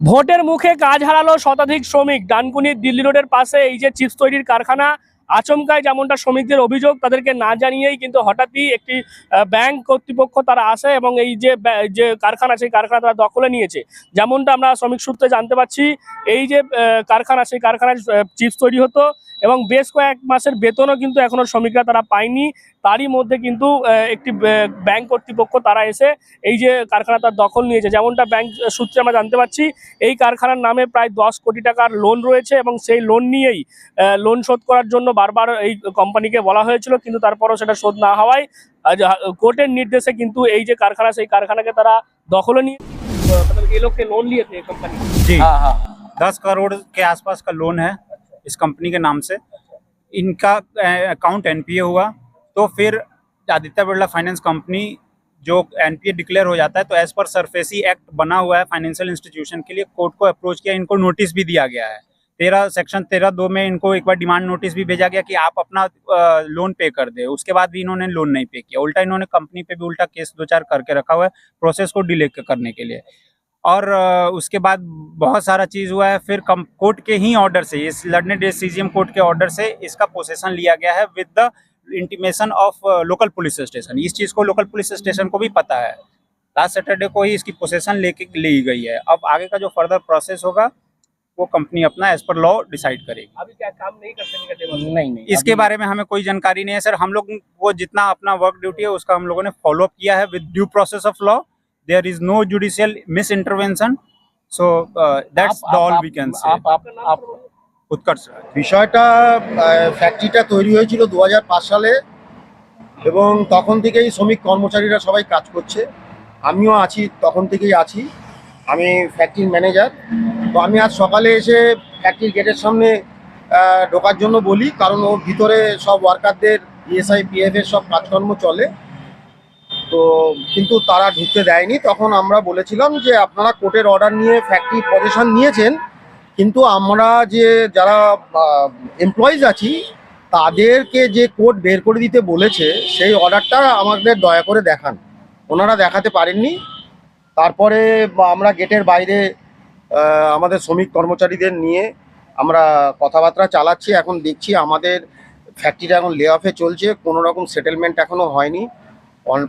ভোটের মুখে কাজ হারালো শতাধিক শ্রমিক। ডানকুনির দিল্লি রোডের পাশে এই যে চিপস তৈরির কারখানা আচমকায় যেমনটা শ্রমিকদের অভিযোগ, তাদেরকে না জানিয়েই কিন্তু হঠাৎই একটি ব্যাংক কর্তৃপক্ষ তারা আসে এবং এই যে যে কারখানা, সেই কারখানা তারা দখলে নিয়েছে। যেমনটা আমরা শ্রমিক সূত্রে জানতে পারছি এই যে কারখানা, সেই কারখানায় চিপস তৈরি হতো। এবং বেশ কয়েক মাসের বেতনও কিন্তু এখনো শ্রমিকরা তারা পায়নি তারই মধ্যে কিন্তু আহ, একটি আহ, ব্যাংক কর্তৃপক্ষ তারা এসে এই যে কারখানা তার দখল নিয়েছে যেমনটা ব্যাংক সূত্রে আমরা জানতে পারছি এই কারখানার নামে প্রায় দশ কোটি টাকার লোন রয়েছে এবং সেই লোন নিয়েই আহ, লোন শোধ করার জন্য বারবার এই কোম্পানিকে বলা হয়েছিল কিন্তু তারপরও সেটা শোধ না হওয়ায় আজ হা- কোর্টের নির্দেশে কিন্তু এই যে কারখানা সেই কারখানাকে তারা দখলে নিয়ে मतलब ये लोग के लोन लिए थे कंपनी जी हाँ हाँ दस करोड़ के आसपास का लोन है इस कंपनी के नाम से। इनका अकाउंट एनपीए हुआ। तो फिर आदित्य बिरला फाइनेंस कंपनी जो एनपीए डिक्लेयर हो जाता है तो एज पर सरफेसी एक्ट बना हुआ है फाइनेंशियल इंस्टीट्यूशन के लिए। कोर्ट को अप्रोच किया, इनको नोटिस भी दिया गया है। तेरह सेक्शन तेरह दो में इनको एक बार डिमांड नोटिस भी भेजा गया कि आप अपना लोन पे कर दे। उसके बाद भी इन्होंने लोन नहीं पे किया। उल्टा इन्होंने कंपनी पे भी उल्टा केस दो चार करके रखा हुआ है प्रोसेस को डिले करने के लिए। और उसके बाद बहुत सारा चीज़ हुआ है। फिर कम कोर्ट के ही ऑर्डर से इस लड़ने डे सीजीएम कोर्ट के ऑर्डर से इसका पोसेशन लिया गया है with the intimation of local police station. इस चीज़ को लोकल पुलिस स्टेशन को भी पता है। लास्ट सैटरडे को ही इसकी पोसेशन लेके ली गई है। अब आगे का जो फर्दर प्रोसेस होगा वो कंपनी अपना एज पर लॉ डिसाइड करेगी। अभी क्या काम नहीं कर सकेंगे नहीं नहीं। इसके बारे में हमें कोई जानकारी नहीं है सर। हम लोग वो जितना अपना वर्क ड्यूटी है उसका हम लोगों ने फॉलो अप किया है with due process of law there is no judicial misintervention. So uh, that's up, the all up, we can say. up, up, up. উৎকর্ষ বিষয়টা ফ্যাক্টরিটা তৈরি হয়েছিল দু সালে এবং তখন থেকেই শ্রমিক কর্মচারীরা সবাই কাজ করছে। আমিও আছি তখন থেকেই আছি। আমি ফ্যাক্টরির ম্যানেজার তো আমি আজ সকালে এসে ফ্যাক্টরির গেটের সামনে ঢোকার জন্য বলি কারণ ওর ভিতরে সব ওয়ার্কারদের ইএসআই পিএফ এর সব কাজকর্ম চলে। তো কিন্তু তারা ঢুকতে দেয়নি। তখন আমরা বলেছিলাম যে আপনারা কোর্টের অর্ডার নিয়ে ফ্যাক্টরি পজিশন নিয়েছেন, কিন্তু আমরা যে যারা এমপ্লয়িজ আছি, তাদেরকে যে কোর্ট বের করে দিতে বলেছে, সেই অর্ডারটা আমাদের দয়া করে দেখান। ওনারা দেখাতে পারেননি। তারপরে আমরা গেটের বাইরে আমাদের শ্রমিক কর্মচারীদের নিয়ে আমরা কথাবার্তা চালাচ্ছি। এখন দেখছি আমাদের ফ্যাক্টরিটা এখন লে অফে চলছে। কোনো রকম সেটেলমেন্ট এখনও হয়নি।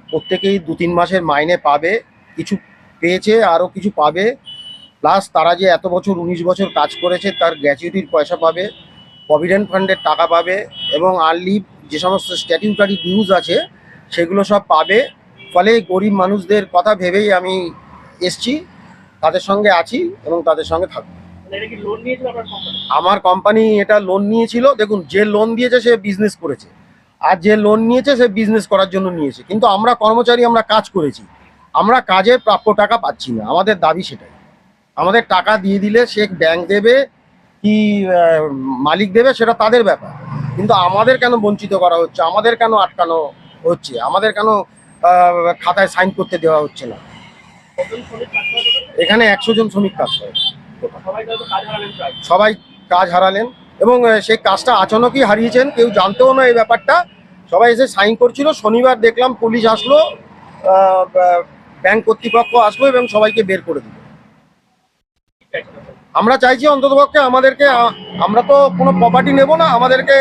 প্রত্যেকেই দু তিন মাসের মাইনে পাবে কিছু পেয়েছে আরও কিছু পাবে। প্লাস তারা যে এত বছর উনিশ বছর কাজ করেছে তার গ্র্যাচুইটির পয়সা পাবে প্রভিডেন্ট ফান্ডের টাকা পাবে এবং আর্লি যে সমস্ত স্ট্যাটিউটারি ডিউজ আছে সেগুলো সব পাবে। ফলে গরিব মানুষদের কথা ভেবেই আমি এসছি তাদের সঙ্গে আছি এবং তাদের সঙ্গে থাকব। কোম্পানি আমার কোম্পানি এটা লোন নিয়েছিল দেখুন যে লোন দিয়েছে সে বিজনেস করেছে। আর যে লোন নিয়েছে সে বিজনেস করার জন্য নিয়েছে। কিন্তু আমরা কর্মচারী, আমরা কাজ করেছি। আমরা কাজের প্রাপ্য টাকা পাচ্ছি না। আমাদের দাবি সেটাই। আমাদের টাকা দিয়ে দিলে সে ব্যাংক দেবে, কি মালিক দেবে সেটা তাদের ব্যাপার। কিন্তু আমাদের কেন বঞ্চিত করা হচ্ছে? আমাদের কেন আটকানো হচ্ছে? আমাদের কেন খাতায় সাইন করতে দেওয়া হচ্ছে না? এখানে একশো জন শ্রমিক কাজ করে। সবাই কাজ হারালেন। এবং সেই কাজটা আচানকই হারিয়েছেন। কেউ জানতেও না এই ব্যাপারটা। সবাই এসে সাইন করছিল, শনিবার দেখলাম পুলিশ আসলো ব্যাংক কর্তৃপক্ষ আসলো এবং সবাইকে বের করে দিল। আমরা চাইছি অন্ততপক্ষে আমাদেরকে আমরা তো কোনো প্রপার্টি নেব না, আমাদেরকে,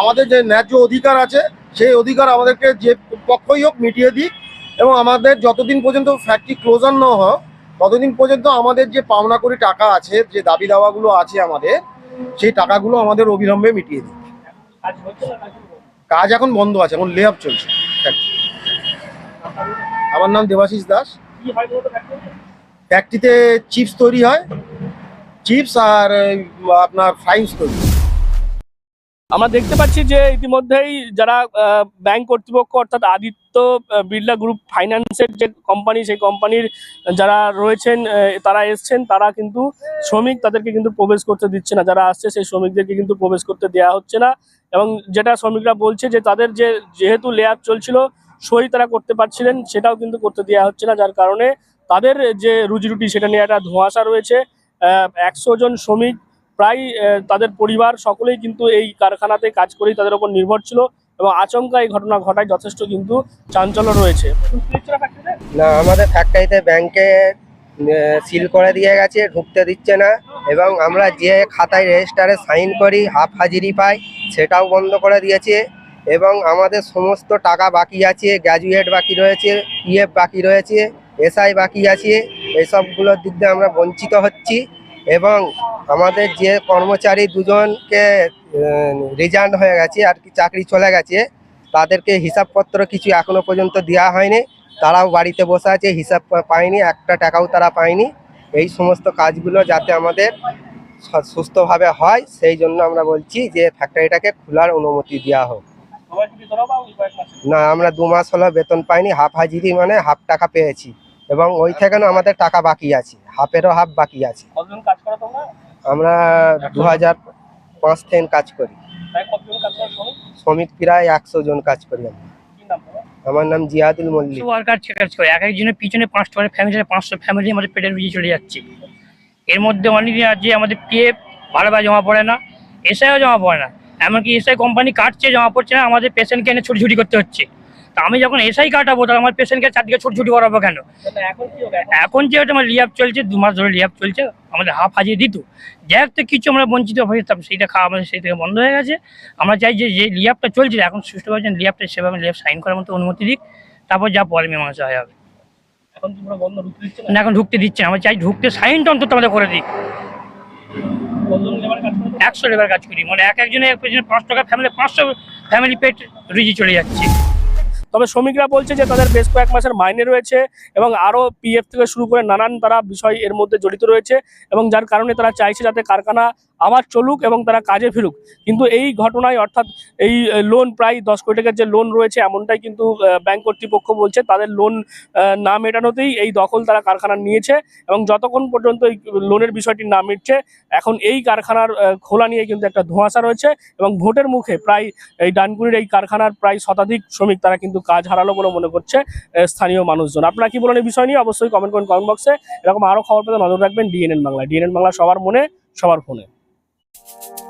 আমাদের যে ন্যায্য অধিকার আছে, সেই অধিকার আমাদেরকে যে পক্ষই হোক মিটিয়ে দিক এবং আমাদের যতদিন পর্যন্ত ফ্যাক্টরি ক্লোজার না হোক, ততদিন পর্যন্ত আমাদের যে পাওনা করি টাকা আছে, যে দাবি দাওয়াগুলো আছে আমাদের, সেই টাকাগুলো আমাদের অবিলম্বে মিটিয়ে দিক। কাজ এখন বন্ধ আছে, এখন লে অফ চলছে আমার নাম দেবাশিস দাস। ফ্যাক্টরিতে চিপস তৈরি হয় চিপস আর আপনার ফ্রাইংস তৈরি। আমরা দেখতে পাচ্ছি যে ইতিমধ্যেই যারা ব্যাংক কর্তৃপক্ষ অর্থাৎ আদিত্য বিড়লা গ্রুপ ফাইন্যান্সের যে কোম্পানি সেই কোম্পানির যারা রয়েছেন তারা এসছেন, তারা কিন্তু শ্রমিক তাদেরকে কিন্তু প্রবেশ করতে দিচ্ছে না। যারা আসছে, সেই শ্রমিকদেরকে কিন্তু প্রবেশ করতে দেওয়া হচ্ছে না। এবং যেটা শ্রমিকরা বলছে যে তাদের যে যেহেতু লেয়ার চলছিল, সই তারা করতে পারছিলেন, সেটাও কিন্তু করতে দেওয়া হচ্ছে না, যার কারণে তাদের যে রুজি রুটি সেটা নিয়ে একটা ধোঁয়াশা রয়েছে। একশো জন শ্রমিক, প্রায় তাদের পরিবার সকলেই কিন্তু এই কারখানাতে কাজ করেই তাদের উপর নির্ভর ছিল এবং আচমকা এই ঘটনা ঘটায় যথেষ্ট কিন্তু চাঞ্চল্য রয়েছে। না, আমাদের ফ্যাক্টরিতে ব্যাংকে সিল করে দিয়ে গেছে, ঢুকতে দিচ্ছে না। এবং আমরা যে খাতায় রেজিস্টারে সাইন করি হাফ হাজিরি পাই, সেটাও বন্ধ করে দিয়েছে। এবং আমাদের সমস্ত টাকা বাকি আছে গ্র্যাজুয়েট বাকি রয়েছে পিএফ বাকি রয়েছে এসআই বাকি আছে, এসবগুলোর দিক দিয়ে আমরা বঞ্চিত হচ্ছি। এবং আমাদের যে কর্মচারী দুজনকে রিজাইন হয়ে গেছে, আর কি চাকরি চলে গেছে, তাদেরকে হিসাবপত্র কিছু এখনও পর্যন্ত দেওয়া হয়নি। তারাও বাড়িতে বসে আছে হিসাব পায়নি একটা টাকাও তারা পায়নি। এই সমস্ত কাজগুলো যাতে আমাদের সুস্থভাবে হয় সেই জন্য আমরা বলছি যে ফ্যাক্টরিটাকে খোলার অনুমতি দেওয়া হোক? না আমরা দু মাস হলো বেতন পাইনি হাফ হাজিরি মানে হাফ টাকা পেয়েছি। এবং ওই থেকে আমাদের টাকা বাকি আছে হাফেরও হাফ বাকি আছে। আমরা দু হাজার পাঁচ থেকে কাজ করি। শ্রমিক প্রায় একশো জন কাজ করি আমরা? আমার নাম জিয়াদুল মল্লিক। ওয়ার্কার কাজ করে এক একজনের পিছনে পাঁচটা করে ফ্যামিলি পাঁচশো ফ্যামিলি আমাদের পেটের রুজি চলে যাচ্ছে। এর মধ্যে অনেক আছে আমাদের পিএফ ভালোভাবে জমা পড়ে না এসআইও জমা পড়ে না। এমনকি এসআই কোম্পানি কাটছে, জমা পড়ছে না, আমাদের পেশেন্টকে এনে ছুটি ছুটি করতে হচ্ছে। তা আমি যখন এসআই কাটাবো তাহলে আমার পেশেন্টকে চারদিকে ছুটি ছুটি করাবো কেন? এখন যেহেতু আমার রিয়াব চলছে দু মাস ধরে রিয়াব চলছে আমাদের হাফ হাজিয়ে দিত। যাই হোক তো কিছু আমরা বঞ্চিত হয়েছিলাম সেইটা খাওয়া আমাদের সেই থেকে বন্ধ হয়ে গেছে। আমরা চাই যে যে লিয়াবটা চলছে এখন সুষ্ঠুভাবে যেন লিয়াবটা সেভাবে লিয়াব সাইন করার মতো অনুমতি দিক তারপর যা পরে মে মাসে হয় হবে এখন তোমরা ঢুকতে দিচ্ছে না? এখন ঢুকতে দিচ্ছে আমরা চাই ঢুকতে সাইনটা অন্তত আমাদের করে দিক। একশো লেবার কাজ করি। মানে এক একজনে এক একজনে পাঁচ টাকা ফ্যামিলি পাঁচশো ফ্যামিলি পেট রুজি চলে যাচ্ছে। তবে শ্রমিকরা বলছে যে তাদের বেশ কয়েক মাসের মাইনে রয়েছে এবং আরও পিএফ থেকে শুরু করে নানান তারা বিষয় এর মধ্যে জড়িত রয়েছে এবং যার কারণে তারা চাইছে যাতে কারখানা আবার চলুক এবং তারা কাজে ফিরুক। কিন্তু এই ঘটনায় অর্থাৎ এই লোন প্রায় দশ কোটি টাকার যে লোন রয়েছে, এমনটাই কিন্তু ব্যাংক কর্তৃপক্ষ বলছে। তাদের লোন না মেটানোতেই এই দখল তারা কারখানা নিয়েছে এবং যতক্ষণ পর্যন্ত এই লোনের বিষয়টি না মিটছে, এখন এই কারখানার খোলা নিয়ে কিন্তু একটা ধোঁয়াশা রয়েছে এবং ভোটের মুখে প্রায় এই ডানকুনির এই কারখানার প্রায় শতাধিক শ্রমিক তারা কিন্তু কাজ হারালো বলে মনে করছে স্থানীয় মানুষজন। আপনারা কি বলেন এই বিষয় নিয়ে? অবশ্যই কমেন্ট করুন কমেন্ট বক্সে এরকম আরও খবর পেতে নজর রাখবেন ডিএনএন বাংলা। ডিএনএন বাংলা সবার মনে, সবার ফোনে। you